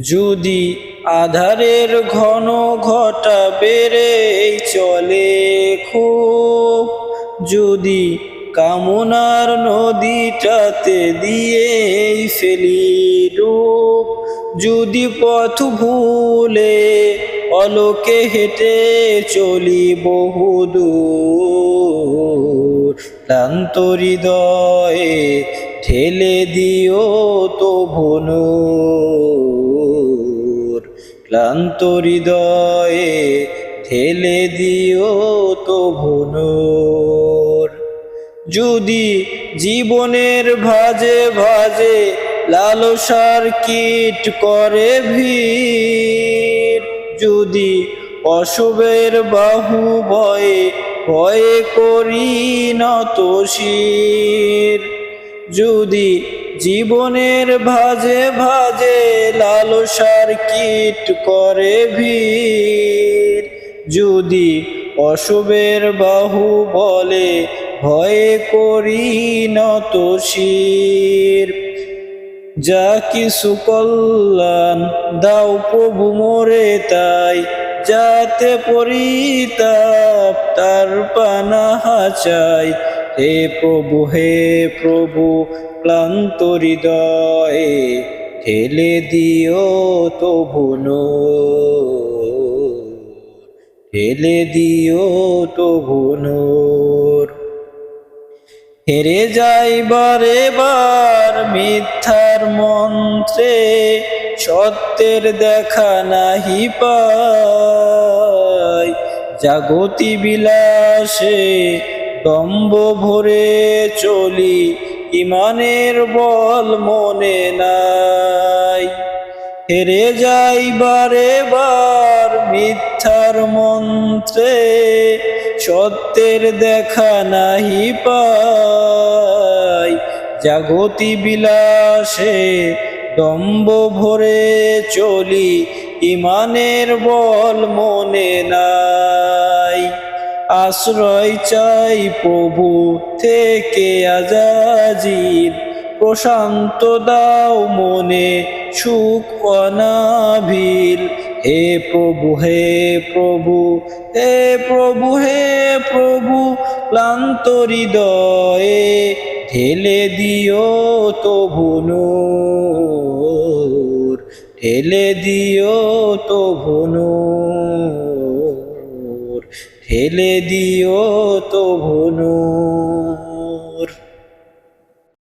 যদি আধারের ঘন ঘটা বেড়ে চলে খুব, যদি কামনার নদীটাতে দিয়ে ফেলি ডুব, যদি পথ ভুলে অলোকে হেঁটে চলি বহুদূর ক্লান্ত হৃদয়ে ঠেলে দিও তো ভনুর ক্লান্ত হৃদয়ে ঠেলে দিও তো ভনুর যদি জীবনের ভাজে ভাজে লালসার কীট করে ভিড়, যদি অশুভের বাহু ভয়ে ভয়ে করি নত শির, যদি জীবনের ভাজে ভাজে লালসার কীট করে ভিড়। যদি অশুভের বাহু বলে, ভয়ে করি নত শির। যা কিছু কল্যাণ দাও প্রভু মোরে তাই, যাতে পরিতাপ তার পানাহা চাই। হে প্রভু হে প্রভু, ক্লান্ত হৃদয়ে ঠেলে দিও তো ভুনো ঠেলে দিও তো ভুনোর হেরে যাই বারে বার মিথ্যার মন্ত্রে, সত্যের দেখা নাহি পাই। জাগতি বিলাসে দম্ব ভরে চলি, ইমানের বল মনে নাই। হেরে যাই বারে বার মিথ্যার মন্ত্রে, সত্যের দেখা নাহি পাই। জাগতি বিলাসে দম্ব ভরে চলি, ইমানের বল মনে নাই। আশ্রয় চাই প্রভু থেকে আজাজির। প্রশান্ত দাও মনে সুখ অনাভিল। হে প্রভু হে প্রভু হে প্রভু হে প্রভু, ক্লান্ত হৃদয়ে ঢেলে দিও তো ভুনুর ঢেলে দিও তো ভুনুর ঠেলে দিও তো ভুনুর